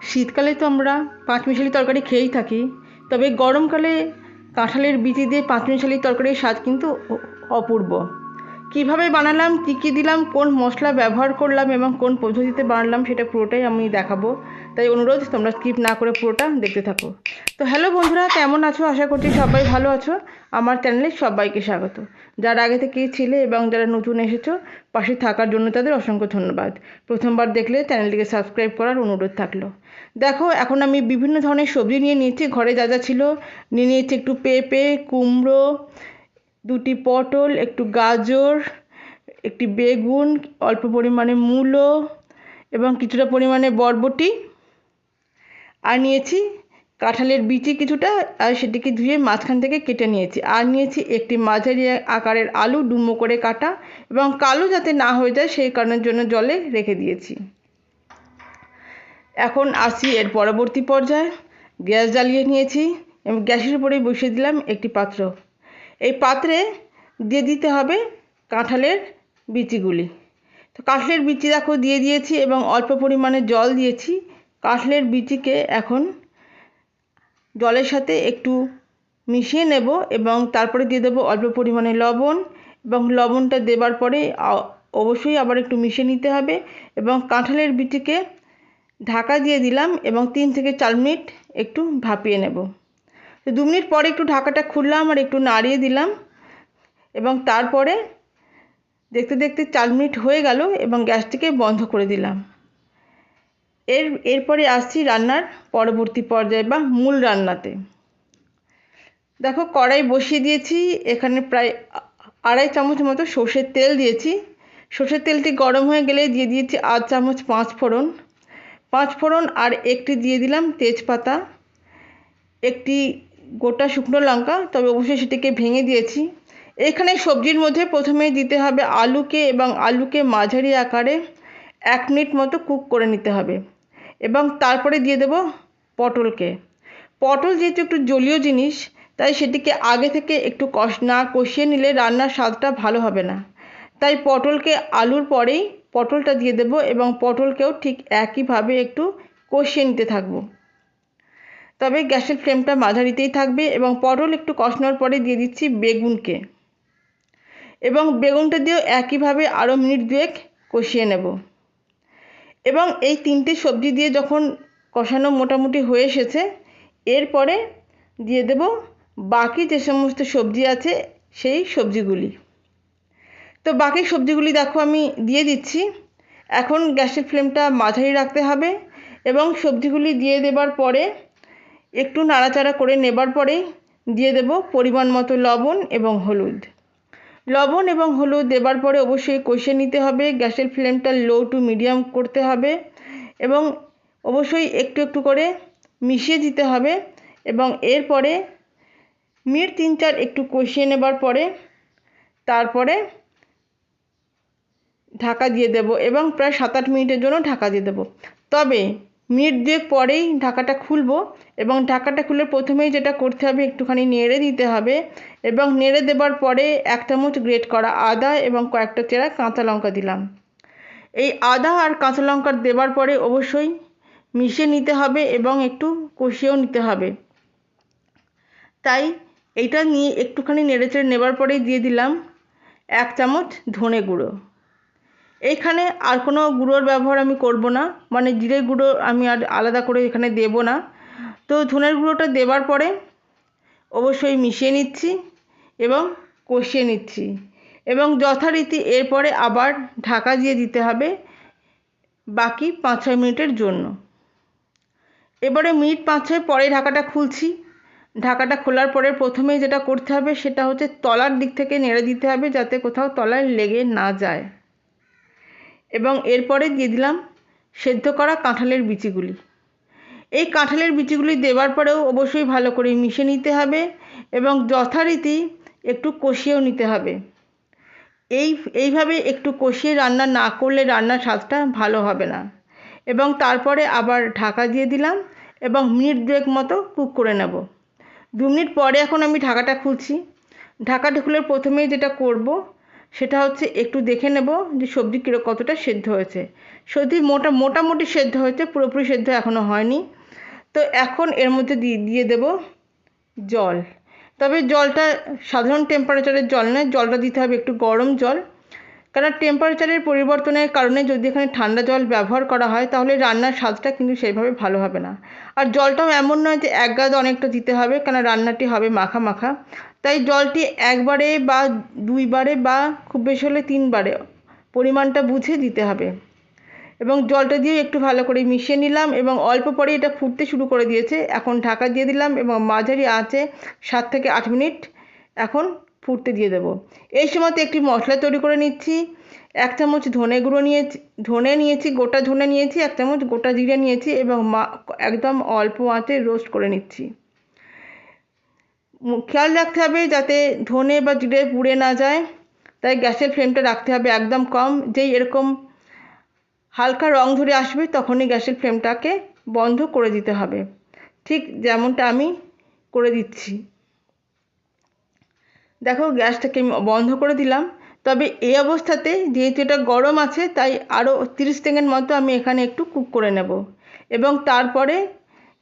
শীতকালে তো আমরা পাঁচমিশালি তরকারি খেয়েই থাকি, তবে গরমকালে কাঁঠালের বিচি দিয়ে পাঁচমিশালি তরকারির স্বাদ কিন্তু অপূর্ব। কীভাবে বানালাম, কী কী দিলাম, কোন মশলা ব্যবহার করলাম এবং কোন পদ্ধতিতে বানালাম সেটা পুরোটাই আমি দেখাবো। তাই অনুরোধ, তোমরা স্কিপ না করে পুরোটা দেখতে থাকো। তো হ্যালো বন্ধুরা, কেমন আছো? আশা করছি সবাই ভালো আছো। আমার চ্যানেলে সবাইকে স্বাগত। যারা আগে থেকেই ছিলে এবং যারা নতুন এসেছ, পাশে থাকার জন্য তাদের অসংখ্য ধন্যবাদ। প্রথমবার দেখলে চ্যানেলটিকে সাবস্ক্রাইব করার অনুরোধ থাকল। দেখো, এখন আমি বিভিন্ন ধরনের সবজি নিয়ে নিয়েছি। ঘরে যা যা ছিল, নিয়ে নিয়েছি একটু পেঁপে, কুমড়ো, দুটি পটল, একটু গাজর, একটি বেগুন, অল্প পরিমাণে মূলো এবং কিছুটা পরিমাণে বরবটি। আর নিয়েছি কাঁঠালের বিচি কিছুটা আর সেটিকে ধুয়ে মাঝখান থেকে কেটে নিয়েছি। আর নিয়েছি একটি মাঝারি আকারের আলু ডুমো করে কাটা এবং কালো যাতে না হয়ে যায় সেই কারণের জন্য জলে রেখে দিয়েছি। এখন আসি এর পরবর্তী পর্যায়ে। গ্যাস জ্বালিয়ে নিয়েছি এবং গ্যাসের উপরে বসিয়ে দিলাম একটি পাত্র। এই পাত্রে দিয়ে দিতে হবে কাঁঠালের বিচিগুলি। তো কাঁঠালের বিচি দেখো দিয়ে দিয়েছি এবং অল্প পরিমাণে জল দিয়েছি। কাঁঠালের বিচিকে এখন জলের সাথে একটু মিশিয়ে নেব এবং তারপরে দিয়ে দেবো অল্প পরিমাণে লবণ এবং লবণটা দেবার পরে অবশ্যই আবার একটু মিশিয়ে নিতে হবে এবং কাঁঠালের বিচিকে ঢাকা দিয়ে দিলাম এবং তিন থেকে চার মিনিট একটু ভাপিয়ে নেব। দু মিনিট পরে একটু ঢাকাটা খুললাম আর একটু নাড়িয়ে দিলাম এবং তারপরে দেখতে দেখতে চার মিনিট হয়ে গেল এবং গ্যাসটিকে বন্ধ করে দিলাম। এর, এরপরে আসছি রান্নার পরবর্তী পর্যায়ে বা মূল রান্নাতে। দেখো, কড়াই বসিয়ে দিয়েছি, এখানে প্রায় আড়াই চামচ মতো সর্ষের তেল দিয়েছি। সর্ষের তেলটি গরম হয়ে গেলে দিয়ে দিয়েছি আধ চামচ পাঁচ ফোড়ন। পাঁচ ফোড়ন আর একটি দিয়ে দিলাম তেজপাতা, একটি গোটা শুকনো লঙ্কা, তবে অবশ্যই সেটিকে ভেঙে দিয়েছি। এখানে সবজির মধ্যে প্রথমে দিতে হবে আলুকে এবং আলুকে মাঝারি আকারে এক মিনিট মতো কুক করে নিতে হবে। এবং তারপরে দিয়ে দেব পটলকে। পটল যেহেতু একটু জলীয় জিনিস, তাই সেটিকে আগে থেকে একটু কষ, না কষিয়ে নিলে রান্নার স্বাদটা ভালো হবে না। তাই পটলকে আলুর পরেই পটলটা দিয়ে দেব এবং পটলকেও ঠিক একইভাবে একটু কষিয়ে নিতে থাকব। তবে গ্যাসের ফ্লেমটা মাঝারিতেই থাকবে এবং পটল একটু কষানোর পরে দিয়ে দিচ্ছি বেগুনকে। এবং বেগুনটা দিয়েও একইভাবে আরও মিনিট দুয়েক কষিয়ে নেব। এবং এই তিনটে সবজি দিয়ে যখন কষানো মোটামুটি হয়ে এসেছে, এরপরে দিয়ে দেব বাকি যে সমস্ত সবজি আছে সেই সবজিগুলি। তো বাকি সবজিগুলি দেখো আমি দিয়ে দিচ্ছি। এখন গ্যাসের ফ্লেমটা মাঝারি রাখতে হবে এবং সবজিগুলি দিয়ে দেবার পরে একটু নাড়াচাড়া করে নেবার পরে দিয়ে দেব পরিমাণ মতো লবণ এবং হলুদ। লবণ এবং হলুদ দেবার পরে অবশ্যই কষিয়ে নিতে হবে। গ্যাসের ফ্লেমটা লো টু মিডিয়াম করতে হবে এবং অবশ্যই একটু একটু করে মিশিয়ে দিতে হবে এবং এরপরে মিনিট তিন চার একটু কষিয়ে নেবার পরে তারপরে ঢাকা দিয়ে দেব এবং প্রায় সাত আট মিনিটের জন্য ঢাকা দিয়ে দেব। তবে মিনিট দুয়েক পরেই ঢাকাটা খুলবো এবং ঢাকাটা খুলে প্রথমেই যেটা করতে হবে একটুখানি নেড়ে দিতে হবে এবং নেড়ে দেবার পরে এক চামচ গ্রেট করা আদা এবং কয়েকটা চেরা কাঁচা লঙ্কা দিলাম। এই আদা আর কাঁচা লঙ্কা দেবার পরে অবশ্যই মিশিয়ে নিতে হবে এবং একটু কষিয়েও নিতে হবে। তাই এইটা নিয়ে একটুখানি নেড়েচেড়ে নেবার পরেই দিয়ে দিলাম এক চামচ ধনে গুঁড়ো। এইখানে আর কোনো গুঁড়োর ব্যবহার আমি করব না। মানে জিরে গুঁড়ো আমি আর আলাদা করে এখানে দেব না। তো ধনের গুঁড়োটা দেবার পরে অবশ্যই মিশিয়ে নিচ্ছি এবং কষিয়ে নিচ্ছি এবং যথারীতি এরপরে আবার ঢাকা দিয়ে দিতে হবে বাকি পাঁচ ছয় মিনিটের জন্য। এবারে মিনিট পাঁচ ছয় পরে ঢাকাটা খুলছি। ঢাকাটা খোলার পরে প্রথমেই যেটা করতে হবে সেটা হচ্ছে তলার দিক থেকে নেড়ে দিতে হবে যাতে কোথাও তলায় লেগে না যায়। এবং এরপরে দিয়ে দিলাম সেদ্ধ করা কাঁঠালের বিচিগুলি। এই কাঁঠালের বিচিগুলি দেওয়ার পরেও অবশ্যই ভালো করে মিশে নিতে হবে এবং যথারীতি একটু কষিয়েও নিতে হবে। এই, এইভাবে একটু কষিয়ে রান্না না করলে রান্নার স্বাদটা ভালো হবে না। এবং তারপরে আবার ঢাকা দিয়ে দিলাম এবং মিনিট দুয়েক মতো কুক করে নেব। দু মিনিট পরে এখন আমি ঢাকাটা খুলছি। ঢাকাটা খুলে প্রথমেই যেটা করব সেটা হচ্ছে একটু দেখে নেব যে সবজি কিরো, কতটা সেদ্ধ হয়েছে। সবজি মোটা, মোটামুটি সেদ্ধ হয়েছে, পুরোপুরি সেদ্ধ এখনও হয়নি। তো এখন এর মধ্যে দিয়ে দেব জল। তবে জলটা সাধারণ টেম্পারেচারের জল নয়, জলটা দিতে হবে একটু গরম জল। কারণ টেম্পারেচারের পরিবর্তনের কারণে যদি এখানে ঠান্ডা জল ব্যবহার করা হয়, তাহলে রান্নার স্বাদটা কিন্তু সেইভাবে ভালো হবে না। আর জলটাও এমন নয় যে এক গাদ অনেকটা দিতে হবে কেন রান্নাটি হবে মাখা মাখা তাই জলটি একবারে বা দুইবারে বা খুব বেশি হলে তিনবারে পরিমাণটা বুঝে দিতে হবে। এবং জলটা দিয়ে একটু ভালো করে মিশিয়ে নিলাম এবং অল্প পরে এটা ফুটতে শুরু করে দিয়েছে। এখন ঢাকা দিয়ে দিলাম এবং মাঝারি আঁচে সাত থেকে আট মিনিট এখন ফুটতে দিয়ে দেবো। এই সময়তে একটি মশলা তৈরি করে নিচ্ছি। এক চামচ ধনে গুঁড়ো নিয়েছি, ধনে নিয়েছি, গোটা ধনে নিয়েছি, এক চামচ গোটা জিরে নিয়েছি এবং মা, একদম অল্প আঁচে রোস্ট করে নিচ্ছি। খেয়াল রাখতে হবে যাতে ধনে বা জিরে পুড়ে না যায়। তাই গ্যাসের ফ্লেমটা রাখতে হবে একদম কম। যেই এরকম হালকা রং ধরে আসবে তখনই গ্যাসের ফ্লেমটাকে বন্ধ করে দিতে হবে। ঠিক যেমনটা আমি করে দিচ্ছি। দেখো গ্যাসটাকে আমি বন্ধ করে দিলাম। তবে এই অবস্থাতে যেহেতু এটা গরম আছে, তাই আরও তিরিশ সেকেন্ড মতো আমি এখানে একটু কুক করে নেব। এবং তারপরে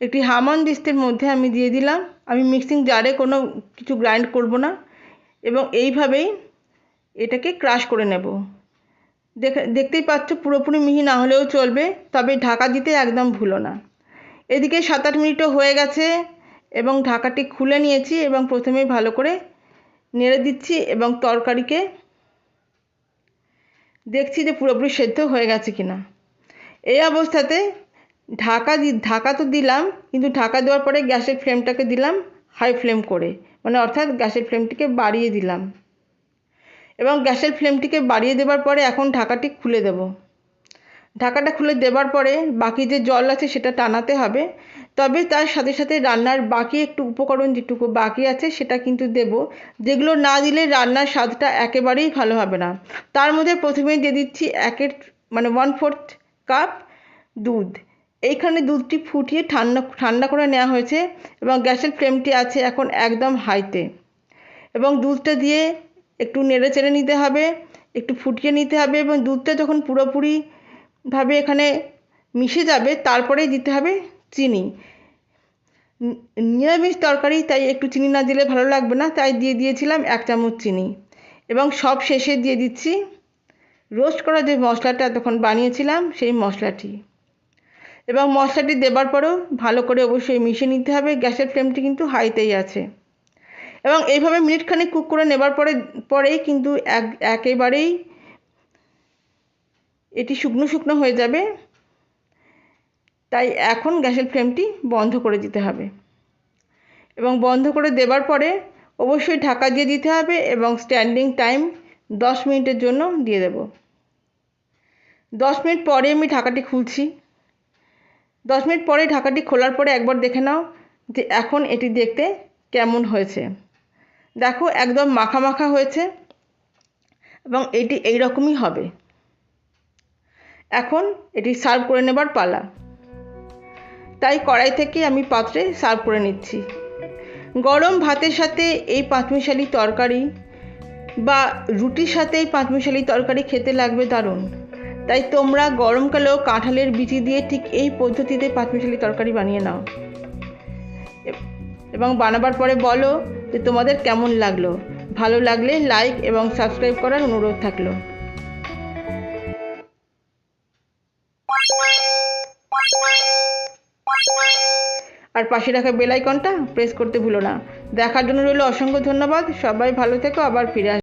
একটি হামান দিস্তের মধ্যে আমি দিয়ে দিলাম। আমি মিক্সিং জারে কোনো কিছু গ্রাইন্ড করব না এবং এইভাবেই এটাকে ক্রাশ করে নেব। দেখে, দেখতেই পাচ্ছ পুরোপুরি মিহি না হলেও চলবে, তবে ঢাকা দিতে একদম ভুলো না। এদিকে সাত আট মিনিটও হয়ে গেছে এবং ঢাকাটি খুলে নিয়েছি এবং প্রথমেই ভালো করে নেড়ে দিচ্ছি এবং তরকারিকে দেখছি যে পুরোপুরি সেদ্ধ হয়ে গেছে কিনা। এই অবস্থাতে ঢাকা দি, ঢাকা তো দিলাম, কিন্তু ঢাকা দেওয়ার পরে গ্যাসের ফ্লেমটাকে দিলাম হাই ফ্লেম করে। মানে অর্থাৎ গ্যাসের ফ্লেমটিকে বাড়িয়ে দিলাম। এবং গ্যাসের ফ্লেমটিকে বাড়িয়ে দেওয়ার পরে এখন ঢাকাটি খুলে দেব। ঢাকাটা খুলে দেওয়ার পরে বাকি যে জল আছে সেটা টানাতে হবে। তবে তার সাথে সাথে রান্নার বাকি একটু উপকরণ যেটুকু বাকি আছে সেটা কিন্তু দেব। যেগুলো না দিলে রান্নার স্বাদটা একেবারেই ভালো হবে না। তার মধ্যে প্রথমেই দিয়ে দিচ্ছি একের মানে ওয়ান ফোর্থ কাপ দুধ। এইখানে দুধটি ফুটিয়ে ঠান্ডা ঠান্ডা করে নেওয়া হয়েছে এবং গ্যাসের ফ্লেমটি আছে এখন একদম হাইতে। এবং দুধটা দিয়ে একটু নেড়ে চেড়ে নিতে হবে, একটু ফুটিয়ে নিতে হবে এবং দুধটা যখন পুরোপুরিভাবে এখানে মিশে যাবে তারপরেই দিতে হবে চিনি। নিরামিষ তরকারি, তাই একটু চিনি না দিলে ভালো লাগবে না, তাই দিয়ে দিয়েছিলাম এক চামচ চিনি। এবং সব শেষে দিয়ে দিচ্ছি। রোস্ট করা যে মশলাটা তখন বানিয়েছিলাম, সেই মশলাটি। এবং মশলাটি দেবার পরেও ভালো করে অবশ্যই মিশিয়ে নিতে হবে। গ্যাসের ফ্লেমটি কিন্তু হাইতেই আছে। এবং এইভাবে মিনিটখানেক কুক করে নেবার পরে, পরেই কিন্তু এক, একেবারেই এটি শুকনো শুকনো হয়ে যাবে। তাই এখন গ্যাসের ফ্লেমটি বন্ধ করে দিতে হবে। এবং বন্ধ করে দেবার পরে অবশ্যই ঢাকা দিয়ে দিতে হবে এবং স্ট্যান্ডিং টাইম দশ মিনিটের জন্য দিয়ে দেব। দশ মিনিট পরে আমি ঢাকাটি খুলছি। দশ মিনিট পরে ঢাকাটি খোলার পরে একবার দেখে নাও যে এখন এটি দেখতে কেমন হয়েছে। দেখো একদম মাখা মাখা হয়েছে এবং এটি এই রকমই হবে। এখন এটি সার্ভ করে নেবার পালা। তাই কড়াই থেকে আমি পাত্রে সার্ভ করে নিচ্ছি। গরম ভাতের সাথে এই পাঁচমিশালি তরকারি বা রুটির সাথে এই পাঁচমিশালি তরকারি খেতে লাগবে দারুণ। তাই তোমরা গরমকালেও কাঁঠালের বিচি দিয়ে ঠিক এই পদ্ধতিতে পাঁচমিশালি তরকারি বানিয়ে নাও। এবং বানাবার পরে বলো যে তোমাদের কেমন লাগল। ভালো লাগলে লাইক এবং সাবস্ক্রাইব করার অনুরোধ থাকল। আর পাশে রাখা বেল আইকনটা প্রেস করতে ভুলো না। দেখার জন্য রইল অসংখ্য ধন্যবাদ। সবাই ভালো থেকো, আবার ফিরে আস